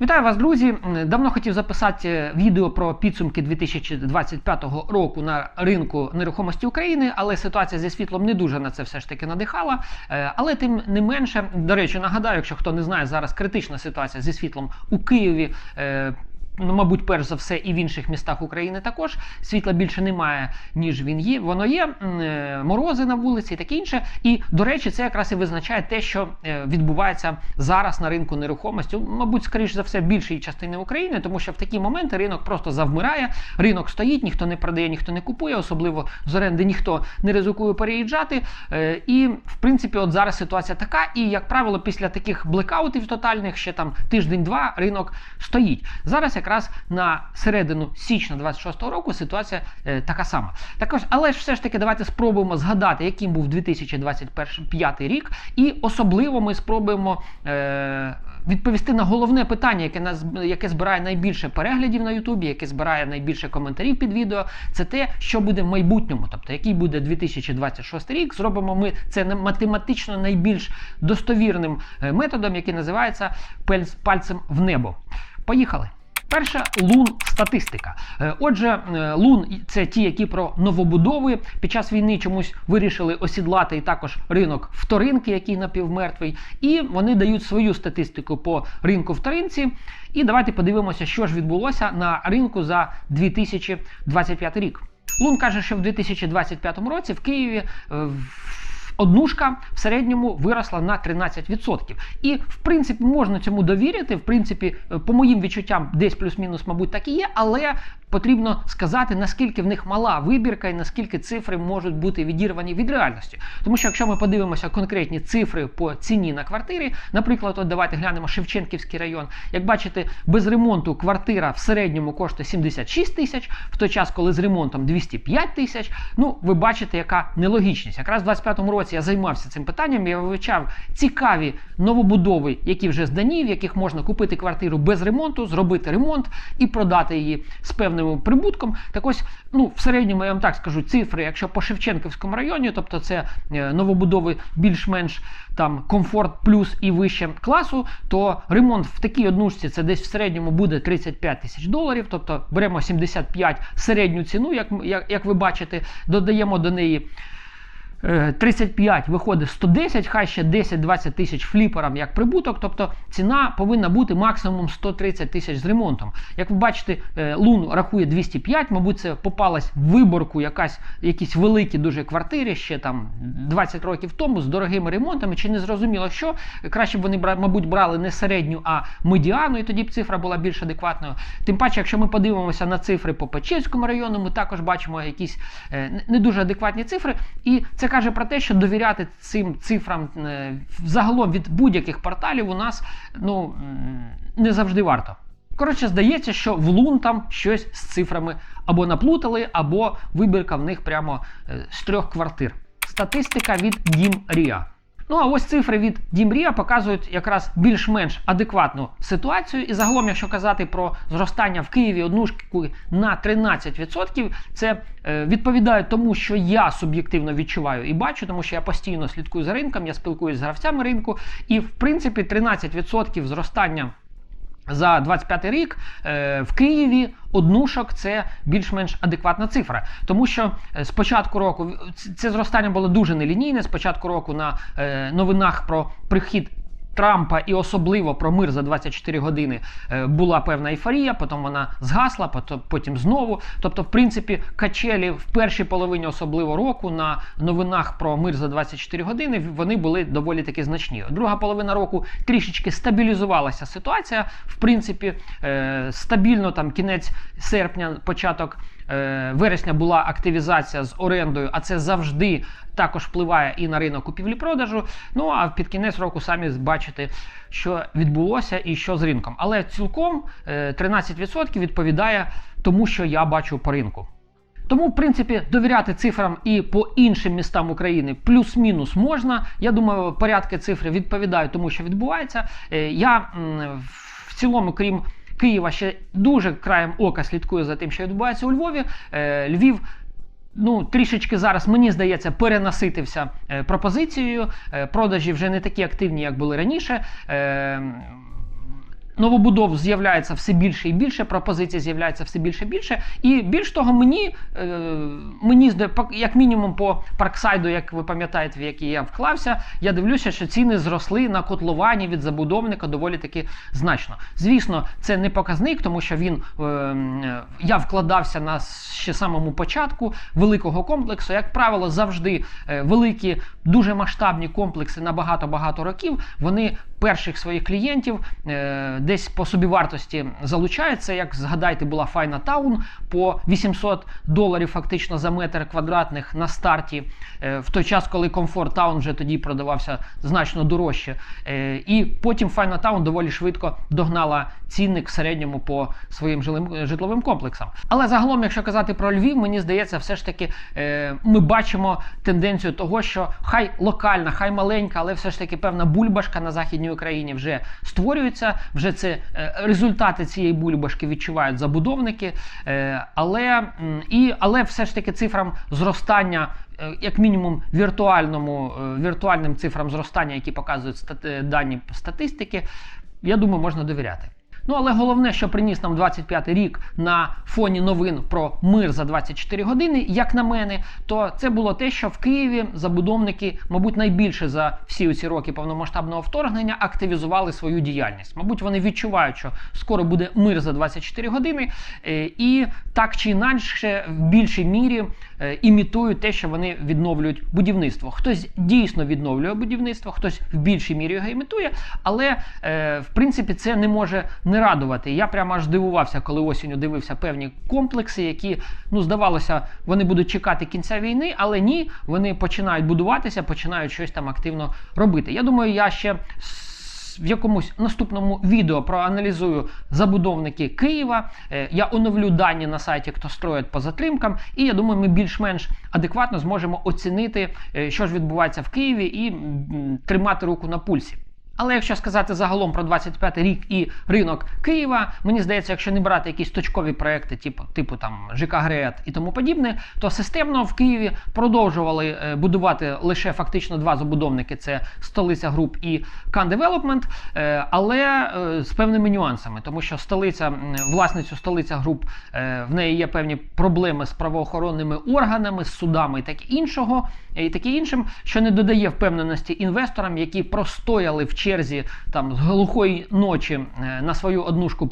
Вітаю вас, друзі! Давно хотів записати відео про підсумки 2025 року на ринку нерухомості України, але ситуація зі світлом не дуже на це все ж таки надихала. Е, Але тим не менше, до речі, нагадаю, якщо хто не знає, зараз критична ситуація зі світлом у Києві. Ну, мабуть, перш за все, і в інших містах України також світла більше немає, ніж він є. Воно є е, морози на вулиці і таке інше. І до речі, це якраз і визначає те, що е, відбувається зараз на ринку нерухомості. Мабуть, скоріш за все, в більшій частині України, тому що в такі моменти ринок просто завмирає. Ринок стоїть, ніхто не продає, ніхто не купує, особливо з оренди ніхто не ризикує переїжджати. Е, І в принципі, от зараз ситуація така. І як правило, після таких блекаутів тотальних ще там тиждень-два ринок стоїть. Зараз якраз на середину січня 26-го року ситуація е, така сама. Також, але ж все ж таки, давайте спробуємо згадати, яким був 2025 рік, і особливо ми спробуємо. Е, Відповісти на головне питання, яке нас яке збирає найбільше переглядів на Ютубі, яке збирає найбільше коментарів під відео, це те, що буде в майбутньому, тобто який буде 2026 рік. Зробимо ми це математично найбільш достовірним е, методом, який називається пальцем в небо. Поїхали. Перша лун статистика. Е, Отже, е, лун це ті, які про новобудови під час війни чомусь вирішили осідлати і також ринок вторинки, який напівмертвий. І вони дають свою статистику по ринку вторинці. І давайте подивимося, що ж відбулося на ринку за 2025 рік. Лун каже, що в 2025 році в Києві. Однушка в середньому виросла на 13%. І, в принципі, можна цьому довірити. В принципі, е, по моїм відчуттям, десь плюс-мінус, мабуть, так і є, але потрібно сказати, наскільки в них мала вибірка і наскільки цифри можуть бути відірвані від реальності. Тому що якщо ми подивимося конкретні цифри по ціні на квартирі, наприклад, от давайте глянемо Шевченківський район. Як бачите, без ремонту квартира в середньому коштує 76 тисяч, в той час, коли з ремонтом 205 тисяч. Ну, ви бачите, яка нелогічність. Якраз в 25-му році я займався цим питанням. Я вивчав цікаві новобудови, які вже здані, в яких можна купити квартиру без ремонту, зробити ремонт і продати її з певним прибутком. Так ось, ну, в середньому я вам так скажу, цифри, якщо по Шевченківському районі, тобто це е, новобудови більш-менш там комфорт плюс і вище класу, то ремонт в такій однушці це десь в середньому буде 35 тисяч доларів. Тобто беремо 75 середню ціну, як, як, як ви бачите, додаємо до неї. Е, 35 виходить 110, хай ще 10-20 тисяч фліперам як прибуток, тобто ціна повинна бути максимум 130 тисяч з ремонтом. Як ви бачите, е, Лун рахує 205, мабуть, це попалась в виборку якась, якісь великі дуже квартири ще там 20 років тому з дорогими ремонтами, чи не зрозуміло що. Краще б вони, мабуть, брали не середню, а медіану, і тоді б цифра була більш адекватною. Тим паче, якщо ми подивимося на цифри по Печерському району, ми також бачимо якісь е, не дуже адекватні цифри. І це каже про те, що довіряти цим цифрам е, загалом від будь-яких порталів у нас ну, не завжди варто. Коротше, здається, що в Лун там щось з цифрами або наплутали, або вибірка в них прямо е, з трьох квартир. Статистика від Дім Ріа. Ну а ось цифри від Дімрія показують якраз більш-менш адекватну ситуацію. І загалом, якщо казати про зростання в Києві однушки на 13%, це е, відповідає тому, що я суб'єктивно відчуваю і бачу, тому що я постійно слідкую за ринком, я спілкуюся з гравцями ринку, і в принципі 13% зростання. За 25 рік е, в Києві однушок це більш-менш адекватна цифра, тому що е, з початку року це зростання було дуже нелінійне. З початку року на е, новинах про прихід. Трампа і особливо про мир за 24 години е, була певна ейфорія, потім вона згасла, потім знову. Тобто, в принципі, качелі в першій половині особливо року на новинах про мир за 24 години вони були доволі таки значні. Друга половина року трішечки стабілізувалася ситуація. В принципі, е, стабільно там кінець серпня, початок вересня була активізація з орендою, а це завжди також впливає і на ринок купівлі-продажу. Ну а під кінець року самі бачите, що відбулося і що з ринком. Але цілком е, 13% відповідає тому, що я бачу по ринку. Тому, в принципі, довіряти цифрам і по іншим містам України плюс-мінус можна. Я думаю, порядки цифри відповідають тому, що відбувається. Е, Я в цілому, крім Києва, ще дуже краєм ока слідкує за тим, що відбувається у Львові. Е, Львів. Ну, трішечки зараз, мені здається, перенаситився е, пропозицією. Е, продажі вже не такі активні, як були раніше. Новобудов з'являється все більше і більше, пропозицій з'являється все більше і більше. І більш того, мені, е, мені як мінімум по парксайду, як ви пам'ятаєте, в який я вклався, я дивлюся, що ціни зросли на котловані від забудовника доволі таки значно. Звісно, це не показник, тому що він е, е, я вкладався на ще самому початку великого комплексу. Як правило, завжди е, великі, дуже масштабні комплекси на багато-багато років. Вони перших своїх клієнтів е, десь по собівартості залучають. Це, як згадайте, була Файна Таун по 800 доларів фактично за метр квадратних на старті, е, в той час, коли Комфорт Таун вже тоді продавався значно дорожче. Е, і потім Файна Таун доволі швидко догнала цінник в середньому по своїм жилим- житловим комплексам. Але загалом, якщо казати про Львів, мені здається, все ж таки е, ми бачимо тенденцію того, що хай локальна, хай маленька, але все ж таки певна бульбашка на західній Україні вже створюються, Вже це е, результати цієї бульбашки відчувають забудовники. Е, але, і, але все ж таки цифрам зростання. е, Як мінімум віртуальному, віртуальним цифрам зростання, які показують стати, дані статистики, я думаю, можна довіряти. Ну але головне, що приніс нам 25-й рік на фоні новин про мир за 24 години, як на мене, то це було те, що в Києві забудовники, мабуть, найбільше за всі ці роки повномасштабного вторгнення активізували свою діяльність. Мабуть, вони відчувають, що скоро буде мир за 24 години, е, і так чи інакше в більшій мірі імітують те, що вони відновлюють будівництво. Хтось дійсно відновлює будівництво, хтось в більшій мірі його імітує, але е, в принципі це не може не радувати. Я прямо аж здивувався, коли осінню дивився певні комплекси, які ну здавалося, вони будуть чекати кінця війни, але ні, вони починають будуватися, починають щось там активно робити. Я думаю, я ще в якомусь наступному відео проаналізую забудовники Києва. Е, Я оновлю дані на сайті, хто строїть по затримкам, і я думаю, ми більш-менш адекватно зможемо оцінити, е, що ж відбувається в Києві, і тримати руку на пульсі. Але якщо сказати загалом про 25 рік і ринок Києва, мені здається, якщо не брати якісь точкові проекти, типу, типу там ЖК Греет і тому подібне, то системно в Києві продовжували е, будувати лише фактично два забудовники: це столиця груп і Development, е, але е, з певними нюансами, тому що столиця, власницю столиця груп е, в неї є певні проблеми з правоохоронними органами, з судами і таке іншого, і таке іншим, що не додає впевненості інвесторам, які простояли в черзі там з глухої ночі е, на свою однушку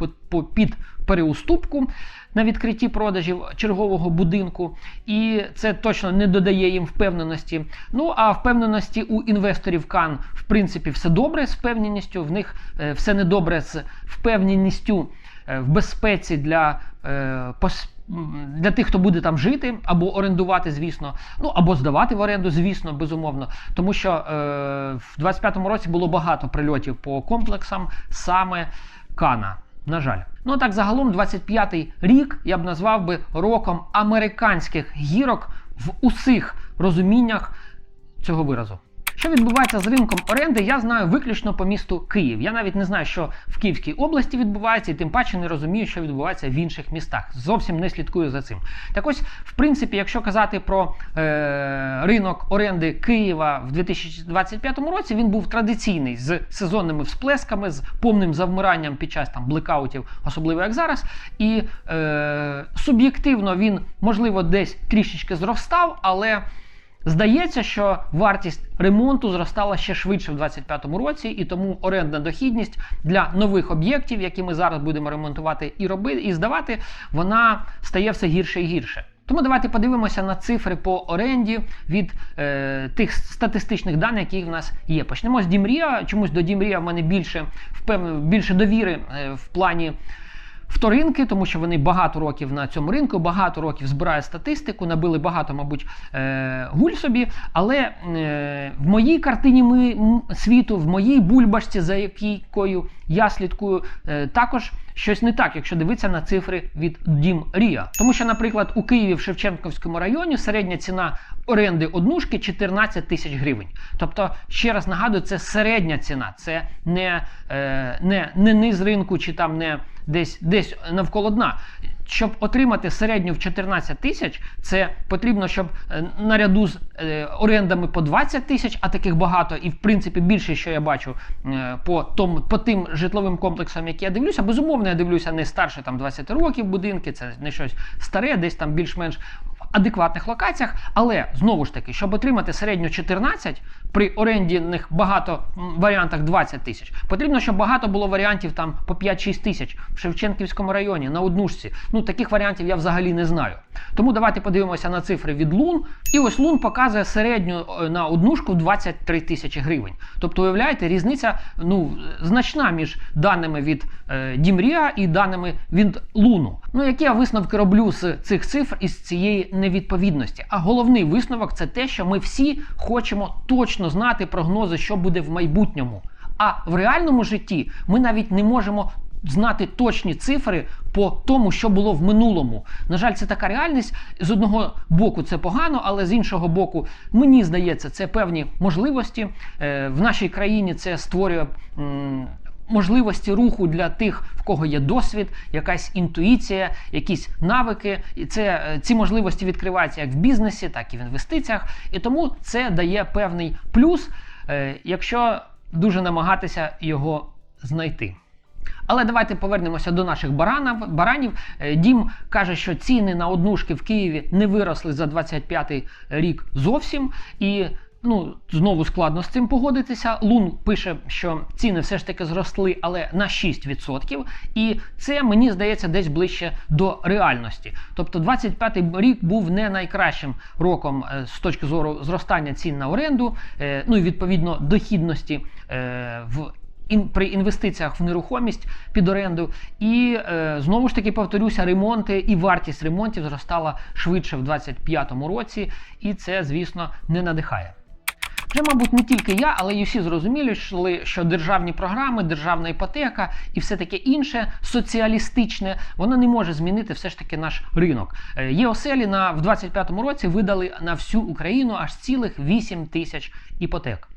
під переуступку на відкритті продажів чергового будинку, і це точно не додає їм впевненості. Ну а впевненості у інвесторів Кан, в принципі, все добре з впевненістю. В них е, все недобре з впевненістю е, в безпеці для е, для тих, хто буде там жити, або орендувати, звісно, ну або здавати в оренду, звісно, безумовно. Тому що е, в 25-му році було багато прильотів по комплексам саме Кана. На жаль, ну так загалом 25-й рік я б назвав би роком американських гірок в усіх розуміннях цього виразу. Що відбувається з ринком оренди, я знаю виключно по місту Київ. Я навіть не знаю, що в Київській області відбувається, і тим паче не розумію, що відбувається в інших містах. Зовсім не слідкую за цим. Так ось, в принципі, якщо казати про е, ринок оренди Києва в 2025 році, він був традиційний з сезонними всплесками, з повним завмиранням під час там блекаутів, особливо як зараз. І е, суб'єктивно він, можливо, десь трішечки зростав, але. Здається, що вартість ремонту зростала ще швидше в 2025 році, і тому орендна дохідність для нових об'єктів, які ми зараз будемо ремонтувати і робити, і здавати, вона стає все гірше і гірше. Тому давайте подивимося на цифри по оренді від е, тих статистичних даних, які в нас є. Почнемо з Дімрія. Чомусь до Дімрія в мене більше впевнено, більше довіри е, в плані вторинки, тому що вони багато років на цьому ринку, багато років збирають статистику, набили багато, мабуть, е, гуль собі. Але е, в моїй картині ми, світу, в моїй бульбашці, за якою я слідкую, е, також щось не так, якщо дивитися на цифри від Дім Рія. Тому що, наприклад, у Києві в Шевченківському районі середня ціна оренди однушки 14 тисяч гривень. Тобто, ще раз нагадую, це середня ціна, це не, е, не, не низ ринку чи там не десь, десь навколо дна. Щоб отримати середню в 14 тисяч, це потрібно, щоб е, наряду з е, орендами по 20 тисяч, а таких багато, і в принципі більше, що я бачу е, по тому, по тим житловим комплексам, які я дивлюся. Безумовно, я дивлюся не старше там 20 років будинки, це не щось старе, десь там більш-менш адекватних локаціях, але знову ж таки, щоб отримати середню 14, при орендних багато варіантах 20 тисяч, потрібно, щоб багато було варіантів там по 5-6 тисяч в Шевченківському районі на однушці. Ну таких варіантів я взагалі не знаю. Тому давайте подивимося на цифри від Лун. І ось Лун показує середню е, на однушку 23 тисячі гривень. Тобто, уявляєте, різниця ну значна між даними від е, Дімрія і даними від Луну. Ну які я висновки роблю з цих цифр із цієї невідповідності? А головний висновок це те, що ми всі хочемо точно знати прогнози, що буде в майбутньому. А в реальному житті ми навіть не можемо знати точні цифри по тому, що було в минулому. На жаль, це така реальність. З одного боку це погано, але з іншого боку, мені здається, це певні можливості. Е, В нашій країні це створює. Можливості руху для тих, в кого є досвід, якась інтуїція, якісь навики, і це е, ці можливості відкриваються як в бізнесі, так і в інвестиціях. І тому це дає певний плюс, е, якщо дуже намагатися його знайти. Але давайте повернемося до наших баранів. баранів. Е, Дім каже, що ціни на однушки в Києві не виросли за 25 рік зовсім. І ну, знову складно з цим погодитися. Лун пише, що ціни все ж таки зросли, але на 6%. І це мені здається десь ближче до реальності. Тобто 25-й рік був не найкращим роком е, з точки зору зростання цін на оренду, е, ну і відповідно дохідності е, в ін, при інвестиціях в нерухомість під оренду. І е, знову ж таки повторюся, ремонти і вартість ремонтів зростала швидше в 2025 році, і це, звісно, не надихає. Вже, мабуть, не тільки я, але й усі зрозуміли, що державні програми, державна іпотека і все таке інше соціалістичне, воно не може змінити все ж таки наш ринок. Е, Є оселі на в 25-му році видали на всю Україну аж цілих 8 тисяч іпотек.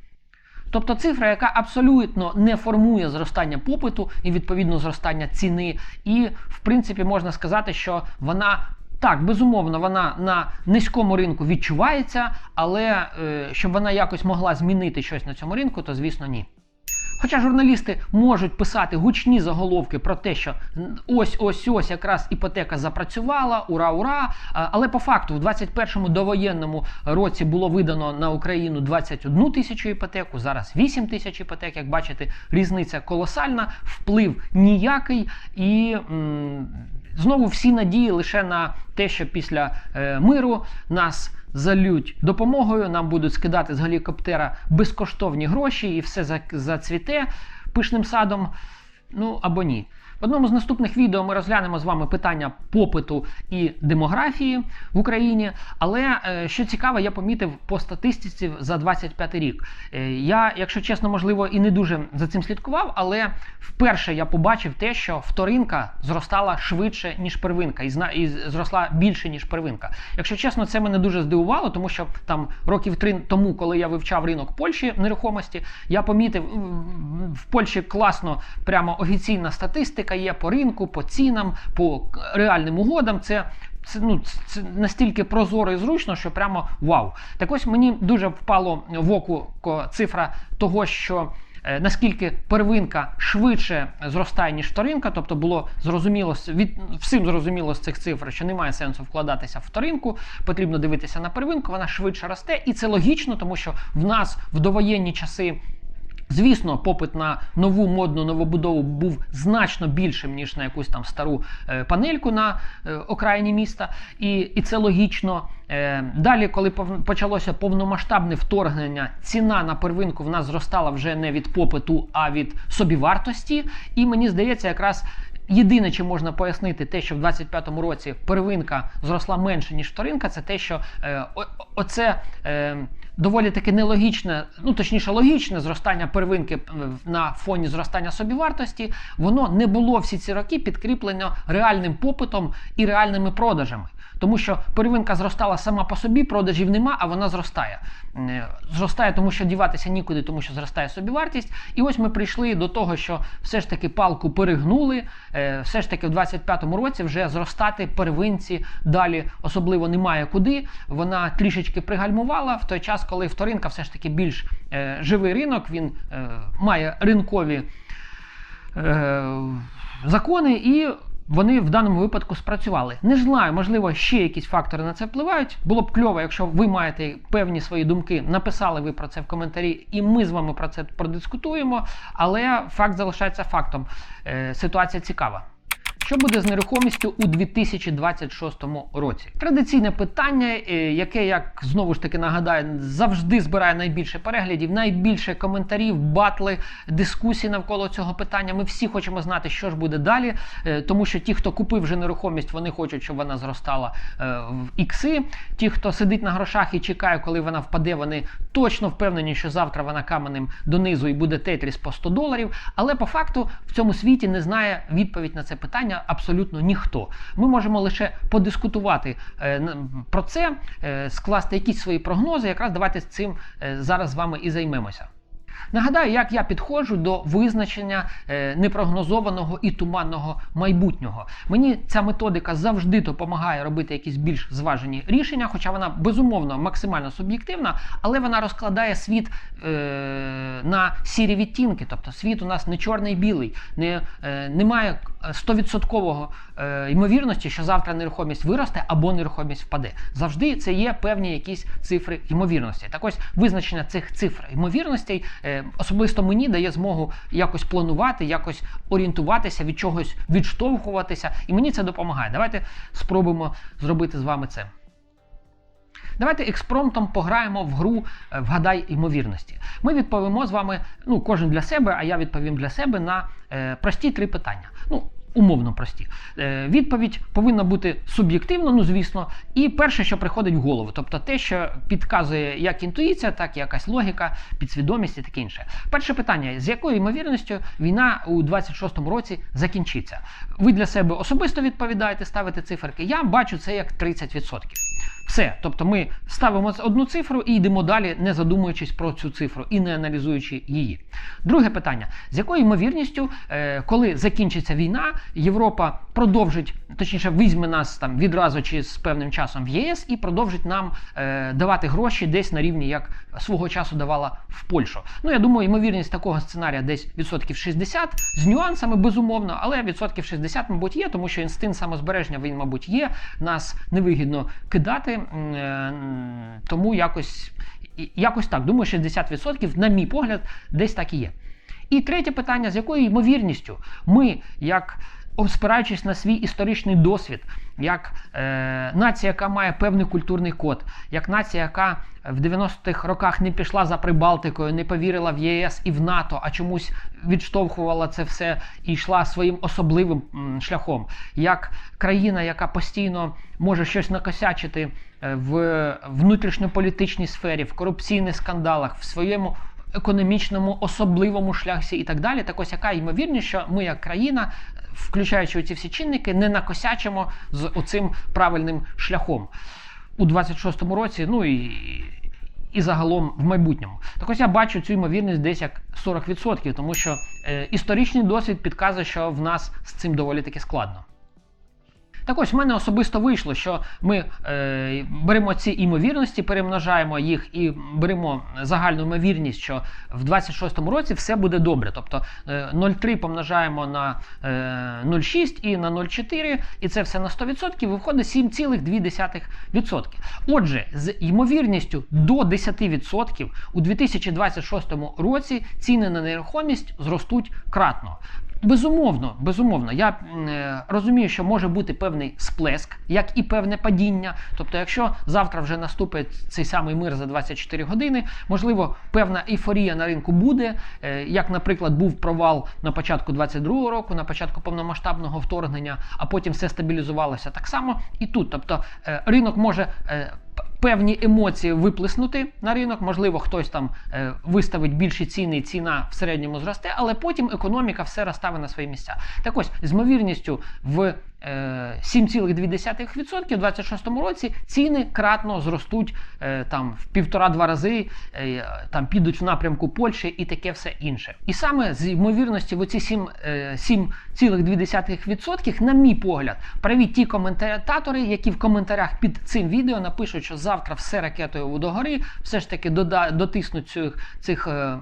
Тобто цифра, яка абсолютно не формує зростання попиту і відповідно зростання ціни, і в принципі можна сказати, що вона. Так, безумовно, вона на низькому ринку відчувається, але е, щоб вона якось могла змінити щось на цьому ринку, то звісно ні. Хоча журналісти можуть писати гучні заголовки про те, що ось ось ось якраз іпотека запрацювала, ура, ура. Але по факту, в 21-му довоєнному році було видано на Україну 21 тисячу іпотеку, зараз 8 тисяч іпотек. Як бачите, різниця колосальна, вплив ніякий і. М Знову всі надії лише на те, що після е, миру нас залють допомогою, нам будуть скидати з гелікоптера безкоштовні гроші, і все зацвіте пишним садом. Ну або ні. В одному з наступних відео ми розглянемо з вами питання попиту і демографії в Україні. Але е, що цікаво, я помітив по статистиці за 25 рік. Е, я, якщо чесно, можливо, і не дуже за цим слідкував, але вперше я побачив те, що вторинка зростала швидше, ніж первинка, і зросла більше, ніж первинка. Якщо чесно, це мене дуже здивувало, тому що там років три тому, коли я вивчав ринок Польщі нерухомості, я помітив в Польщі класно, прямо офіційна статистика статистика є по ринку, по цінам, по реальним угодам. Це це, ну, це настільки прозоро і зручно, що прямо вау. Так ось мені дуже впало в око цифра того, що. Е, наскільки первинка швидше зростає, ніж вторинка, тобто було зрозуміло від всім зрозуміло з цих цифр, що немає сенсу вкладатися в вторинку, потрібно дивитися на первинку, вона швидше росте, і це логічно, тому що в нас в довоєнні часи Звісно, попит на нову модну новобудову був значно більшим, ніж на якусь там стару е, панельку на е, окраїні міста, і і це логічно. Е, далі, коли почалося повномасштабне вторгнення, ціна на первинку в нас зростала вже не від попиту, а від собівартості. І мені здається, якраз Єдине, чи можна пояснити те, що в 25-му році первинка зросла менше, ніж вторинка, це те, що е, оце е, доволі таки нелогічне, ну точніше, логічне зростання первинки е, на фоні зростання собівартості, воно не було всі ці роки підкріплено реальним попитом і реальними продажами. Тому що первинка зростала сама по собі, продажів нема, а вона зростає. Е, Зростає, тому що діватися нікуди, тому що зростає собівартість. І ось ми прийшли до того, що все ж таки палку перегнули. е, Все ж таки в 25-му році вже зростати первинці далі особливо немає куди. Вона трішечки пригальмувала в той час, коли вторинка все ж таки більш е, живий ринок, він е, має ринкові е, закони, і вони в даному випадку спрацювали. Не знаю, можливо, ще якісь фактори на це впливають. Було б кльово, якщо ви маєте певні свої думки, написали ви про це в коментарі, і ми з вами про це продискутуємо. Але факт залишається фактом. Е, ситуація цікава. Що буде з нерухомістю у 2026 році? Традиційне питання, е, яке, як знову ж таки нагадаю, завжди збирає найбільше переглядів, найбільше коментарів, батли, дискусій навколо цього питання. Ми всі хочемо знати, що ж буде далі, е, тому що ті, хто купив вже нерухомість, вони хочуть, щоб вона зростала е, в ікси. Ті, хто сидить на грошах і чекає, коли вона впаде, вони точно впевнені, що завтра вона каменем донизу і буде тетріс по 100 доларів. Але по факту в цьому світі не знає відповідь на це питання абсолютно ніхто. Ми можемо лише подискутувати е, про це, е, скласти якісь свої прогнози. Якраз давайте з цим е, зараз з вами і займемося. Нагадаю, як я підходжу до визначення е, непрогнозованого і туманного майбутнього. Мені ця методика завжди допомагає робити якісь більш зважені рішення, хоча вона безумовно максимально суб'єктивна, але вона розкладає світ е, на сірі відтінки. Тобто світ у нас не чорний білий, не, е, немає 100% е, ймовірності, що завтра нерухомість виросте або нерухомість впаде. Завжди це є певні якісь цифри ймовірності. Так ось визначення цих цифр ймовірностей особисто мені дає змогу якось планувати, якось орієнтуватися, від чогось відштовхуватися, і мені це допомагає. Давайте спробуємо зробити з вами це. Давайте експромтом пограємо в гру е, Вгадай ймовірності. Ми відповімо з вами, ну, кожен для себе, а я відповім для себе на е, прості три питання. Ну, умовно прості. Е, відповідь повинна бути суб'єктивно, ну звісно, і перше, що приходить в голову, тобто те, що підказує як інтуїція, так і якась логіка, підсвідомість і таке інше. Перше питання: з якою ймовірністю війна у 26-му році закінчиться? Ви для себе особисто відповідаєте, ставите циферки. Я бачу це як 30%. Все, тобто ми ставимо одну цифру і йдемо далі, не задумуючись про цю цифру і не аналізуючи її. Друге питання: з якою ймовірністю, е, коли закінчиться війна, Європа продовжить, точніше, візьме нас там відразу чи з певним часом в ЄС і продовжить нам е, давати гроші десь на рівні, як свого часу давала в Польщу. Ну я думаю, ймовірність такого сценарія десь відсотків 60, з нюансами безумовно, але відсотків 60, мабуть, є, тому що інстинкт самозбереження він, мабуть, є. Нас невигідно кидати, е, тому якось, якось так. Думаю, 60%, на мій погляд, десь так і є. І третє питання: з якою ймовірністю ми, як спираючись на свій історичний досвід, як е, нація, яка має певний культурний код, як нація, яка в 90-х роках не пішла за Прибалтикою, не повірила в ЄС і в НАТО, а чомусь відштовхувала це все і йшла своїм особливим шляхом, як країна, яка постійно може щось накосячити е, в внутрішньополітичній сфері, в корупційних скандалах, в своєму економічному особливому шляхі і так далі. Так ось яка ймовірність, що ми, як країна, включаючи ці всі чинники, не накосячимо з оцим правильним шляхом у 26-му році, ну і, і загалом в майбутньому. Так ось я бачу цю ймовірність десь як 40%, тому що е, історичний досвід підказує, що в нас з цим доволі таки складно. Так ось в мене особисто вийшло, що ми е, беремо ці імовірності, перемножаємо їх і беремо загальну ймовірність, що в 26-му році все буде добре. Тобто е, 0,3 помножаємо на е, 0,6 і на 0,4, і це все на 100%, виходить 7,2%. Отже, з ймовірністю до 10% у 2026 році ціни на нерухомість зростуть кратно. Безумовно, безумовно, я е, розумію, що може бути певний сплеск, як і певне падіння. Тобто, якщо завтра вже наступить цей самий мир за 24 години, можливо, певна ейфорія на ринку буде, е, як, наприклад, був провал на початку 22 року, на початку повномасштабного вторгнення, а потім все стабілізувалося так само і тут. Тобто, е, ринок може. е, Певні емоції виплеснути на ринок, можливо, хтось там е, виставить більші ціни, ціна в середньому зросте, але потім економіка все розставить на свої місця. Так ось, з ймовірністю в 7,2% в 26 році ціни кратно зростуть е, там в півтора-два рази, е, там підуть в напрямку Польщі і таке все інше. І саме з ймовірності в оці 7, е, 7,2%, на мій погляд, праві ті коментатори, які в коментарях під цим відео напишуть, що завтра все ракетою догори, все ж таки дода, дотиснуть цю, цих, е, е,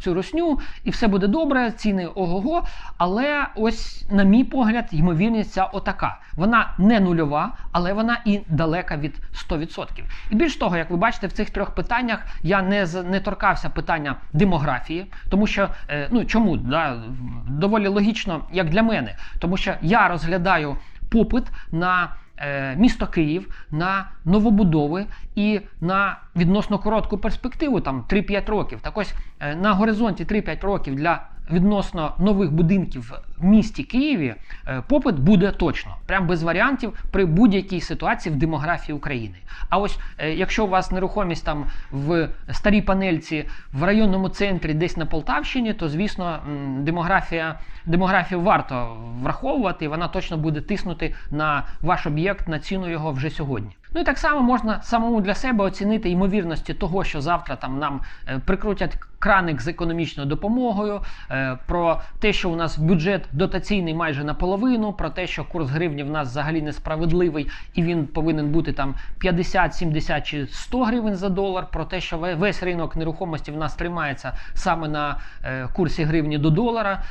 цю русню, і все буде добре, ціни ого-го. Але ось, на мій погляд, ймовірність ця отака. Вона не нульова, але вона і далека від 100%. І більш того, як ви бачите, в цих трьох питаннях я не, не торкався питання демографії, тому що е, ну чому да, доволі логічно, як для мене, тому що я розглядаю попит на е, місто Київ, на новобудови і на відносно коротку перспективу, там 3-5 років. Так ось на горизонті 3-5 років для відносно нових будинків в місті Києві е, попит буде точно, прям без варіантів при будь-якій ситуації в демографії України. А ось е, якщо у вас нерухомість там в старій панельці в районному центрі, десь на Полтавщині, то звісно демографія, демографію варто враховувати, і вона точно буде тиснути на ваш об'єкт, на ціну його вже сьогодні. Ну і так само можна самому для себе оцінити ймовірності того, що завтра там нам е, прикрутять краник з економічною допомогою, е, про те, що у нас бюджет дотаційний майже наполовину, про те, що курс гривні в нас взагалі несправедливий і він повинен бути там 50, 70 чи 100 гривень за долар, про те, що весь ринок нерухомості в нас тримається саме на е, курсі гривні до долара,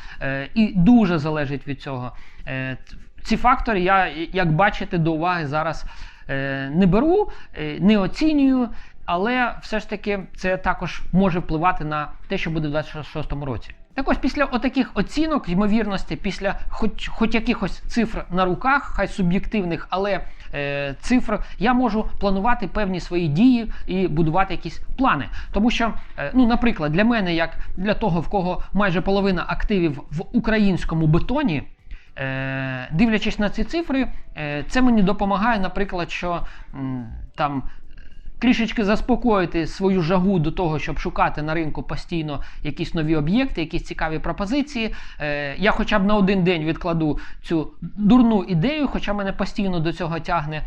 і дуже залежить від цього. Ці фактори я, як бачите, до уваги зараз не беру, е, не оцінюю, але все ж таки це також може впливати на те, що буде в 2026 році. Так ось після отаких оцінок, ймовірності, після хоч, хоч якихось цифр на руках, хай суб'єктивних, але е, цифр, я можу планувати певні свої дії і будувати якісь плани. Тому що, е, ну, наприклад, для мене, як для того, в кого майже половина активів в українському бетоні. Е, дивлячись на ці цифри, е, це мені допомагає, наприклад, що там трішечки заспокоїти свою жагу до того, щоб шукати на ринку постійно якісь нові об'єкти, якісь цікаві пропозиції. Е, я хоча б на один день відкладу цю дурну ідею, хоча мене постійно до цього тягне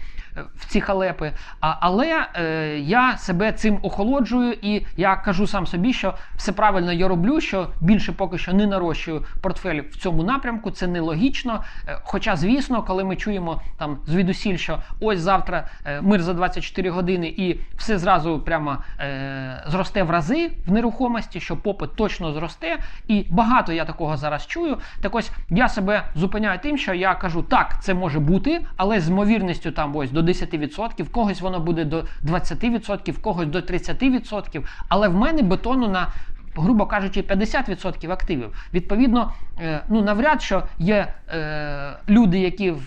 в ці халепи. А, але е, я себе цим охолоджую і я кажу сам собі, що все правильно я роблю, що більше поки що не нарощую портфель в цьому напрямку. Це нелогічно. Е, Хоча, звісно, коли ми чуємо там звідусіль, що ось завтра е, мир за 24 години і все зразу прямо е, зросте в рази в нерухомості, що попит точно зросте, і багато я такого зараз чую. Так ось я себе зупиняю тим, що я кажу, так, це може бути, але з ймовірністю там ось до 10%, в когось воно буде до 20%, в когось до 30%, але в мене бетону на Грубо кажучи, 50% активів. Відповідно, е, ну навряд що є е, люди, які в,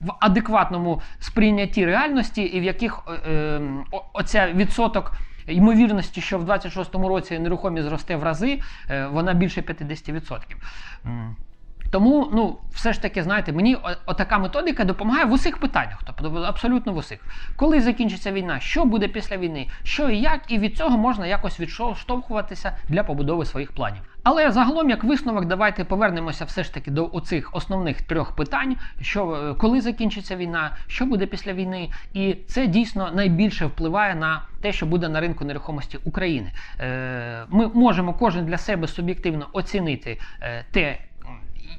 в адекватному сприйнятті реальності, і в яких е, е, оця відсоток ймовірності, що в 26-му році нерухомість зросте в рази, е, вона більше 50%. Тому, ну, все ж таки, знаєте, мені отака методика допомагає в усіх питаннях, тобто абсолютно в усіх. Коли закінчиться війна, що буде після війни, що і як, і від цього можна якось відштовхуватися для побудови своїх планів. Але загалом, як висновок, давайте повернемося все ж таки до оцих основних трьох питань: що е, коли закінчиться війна, що буде після війни, і це дійсно найбільше впливає на те, що буде на ринку нерухомості України. Е, Ми можемо кожен для себе суб'єктивно оцінити е, те.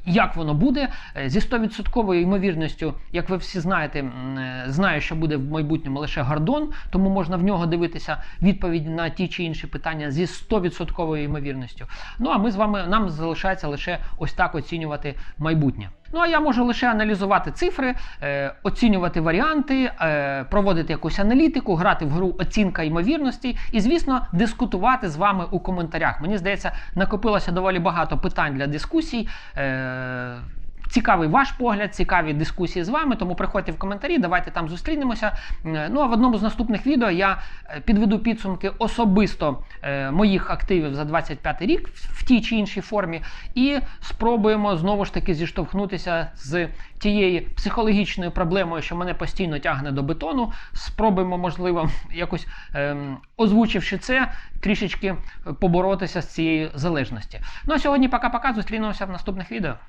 Як воно буде Е, зі 100% ймовірністю, як ви всі знаєте, е, знаю, що буде в майбутньому лише Гордон, тому можна в нього дивитися відповіді на ті чи інші питання зі 100% ймовірністю. Ну а ми з вами нам залишається лише ось так оцінювати майбутнє. Ну а я можу лише аналізувати цифри, е, оцінювати варіанти, е, проводити якусь аналітику, грати в гру оцінка ймовірності і, звісно, дискутувати з вами у коментарях. Мені здається, накопилося доволі багато питань для дискусій. Е, Цікавий ваш погляд, цікаві дискусії з вами, тому приходьте в коментарі, давайте там зустрінемося. Е, Ну а в одному з наступних відео я е, підведу підсумки особисто е, моїх активів за 25 рік в тій чи іншій формі, і спробуємо знову ж таки зіштовхнутися з тією психологічною проблемою, що мене постійно тягне до бетону. Спробуємо, можливо, якось ем, озвучивши це, трішечки поборотися з цією залежності. Ну а сьогодні пока-пока. Зустрінемося в наступних відео.